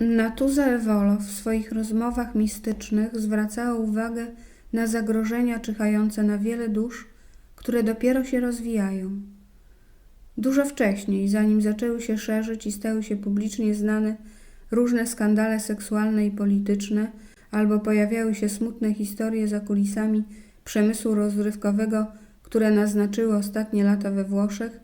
Natuza Ewolo w swoich rozmowach mistycznych zwracała uwagę na zagrożenia czyhające na wiele dusz, które dopiero się rozwijają. Dużo wcześniej, zanim zaczęły się szerzyć i stały się publicznie znane różne skandale seksualne i polityczne, albo pojawiały się smutne historie za kulisami przemysłu rozrywkowego, które naznaczyły ostatnie lata we Włoszech,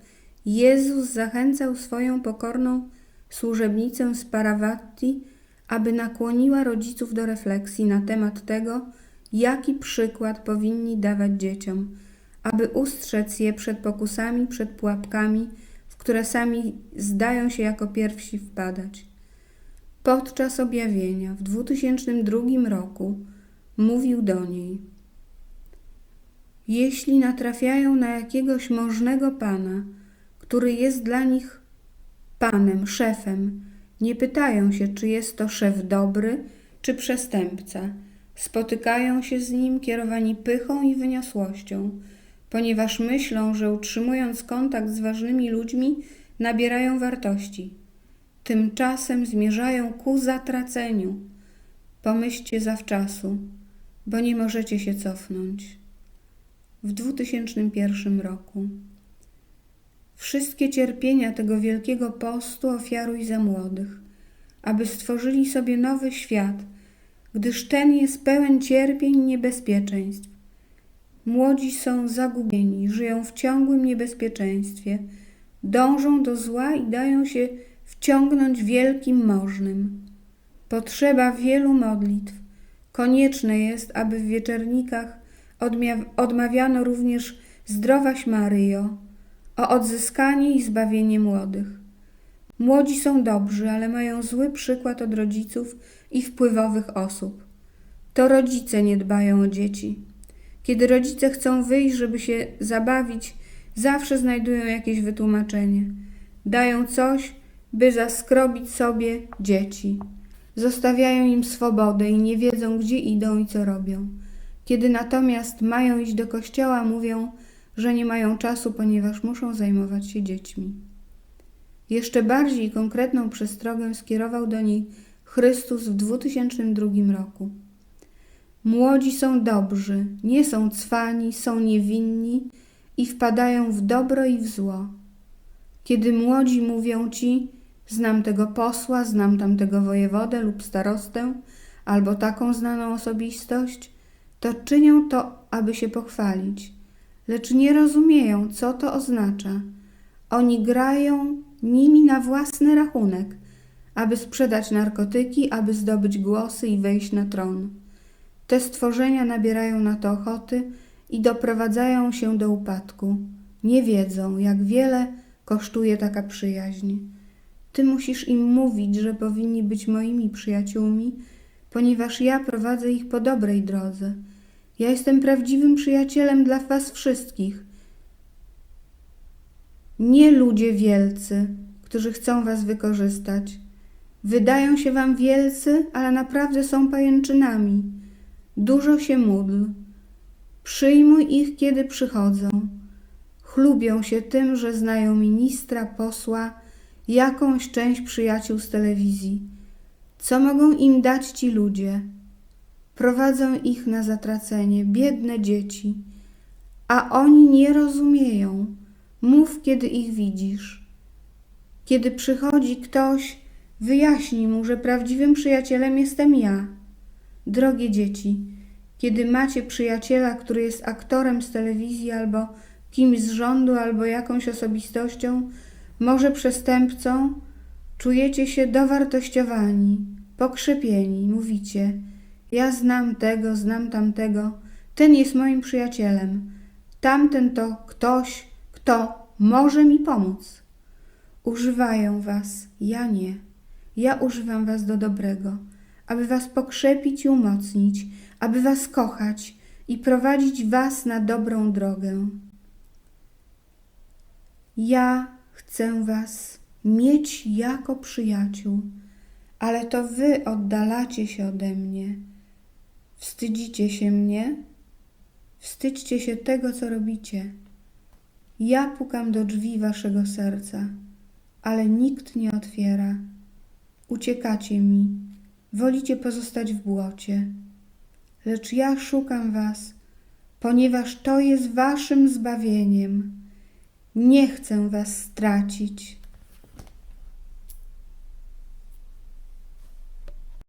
Jezus zachęcał swoją pokorną służebnicę z Parawatti, aby nakłoniła rodziców do refleksji na temat tego, jaki przykład powinni dawać dzieciom, aby ustrzec je przed pokusami, przed pułapkami, w które sami zdają się jako pierwsi wpadać. Podczas objawienia w 2002 roku mówił do niej: Jeśli natrafiają na jakiegoś możnego pana, który jest dla nich panem, szefem, nie pytają się, czy jest to szef dobry, czy przestępca. Spotykają się z nim kierowani pychą i wyniosłością, ponieważ myślą, że utrzymując kontakt z ważnymi ludźmi, nabierają wartości. Tymczasem zmierzają ku zatraceniu. Pomyślcie zawczasu, bo nie możecie się cofnąć. W 2001 roku. Wszystkie cierpienia tego wielkiego postu ofiaruj za młodych, aby stworzyli sobie nowy świat, gdyż ten jest pełen cierpień i niebezpieczeństw. Młodzi są zagubieni, żyją w ciągłym niebezpieczeństwie, dążą do zła i dają się wciągnąć wielkim możnym. Potrzeba wielu modlitw. Konieczne jest, aby w wieczernikach odmawiano również zdrowaś Maryjo, o odzyskanie i zbawienie młodych. Młodzi są dobrzy, ale mają zły przykład od rodziców i wpływowych osób. To rodzice nie dbają o dzieci. Kiedy rodzice chcą wyjść, żeby się zabawić, zawsze znajdują jakieś wytłumaczenie. Dają coś, by zaskrobić sobie dzieci. Zostawiają im swobodę i nie wiedzą, gdzie idą i co robią. Kiedy natomiast mają iść do kościoła, mówią, że nie mają czasu, ponieważ muszą zajmować się dziećmi. Jeszcze bardziej konkretną przestrogę skierował do niej Chrystus w 2002 roku. Młodzi są dobrzy, nie są cwani, są niewinni i wpadają w dobro i w zło. Kiedy młodzi mówią ci, znam tego posła, znam tamtego wojewodę lub starostę, albo taką znaną osobistość, to czynią to, aby się pochwalić lecz nie rozumieją, co to oznacza. Oni grają nimi na własny rachunek, aby sprzedać narkotyki, aby zdobyć głosy i wejść na tron. Te stworzenia nabierają na to ochoty i doprowadzają się do upadku. Nie wiedzą, jak wiele kosztuje taka przyjaźń. Ty musisz im mówić, że powinni być moimi przyjaciółmi, ponieważ ja prowadzę ich po dobrej drodze ja jestem prawdziwym przyjacielem dla Was wszystkich. Nie ludzie wielcy, którzy chcą Was wykorzystać. Wydają się Wam wielcy, ale naprawdę są pajęczynami. Dużo się módl. Przyjmuj ich, kiedy przychodzą. Chlubią się tym, że znają ministra, posła, jakąś część przyjaciół z telewizji. Co mogą im dać ci ludzie? Prowadzą ich na zatracenie, biedne dzieci, a oni nie rozumieją. Mów, kiedy ich widzisz. Kiedy przychodzi ktoś, wyjaśnij mu, że prawdziwym przyjacielem jestem ja. Drogie dzieci, kiedy macie przyjaciela, który jest aktorem z telewizji albo kimś z rządu, albo jakąś osobistością, może przestępcą, czujecie się dowartościowani, pokrzepieni, mówicie – ja znam tego, znam tamtego. Ten jest moim przyjacielem. Tamten to ktoś, kto może mi pomóc. Używają was, ja nie. Ja używam was do dobrego, aby was pokrzepić i umocnić, aby was kochać i prowadzić was na dobrą drogę. Ja chcę was mieć jako przyjaciół, ale to wy oddalacie się ode mnie Wstydzicie się mnie? Wstydźcie się tego, co robicie. Ja pukam do drzwi waszego serca, ale nikt nie otwiera. uciekacie mi, wolicie pozostać w błocie. Lecz ja szukam was, ponieważ to jest waszym zbawieniem. Nie chcę was stracić.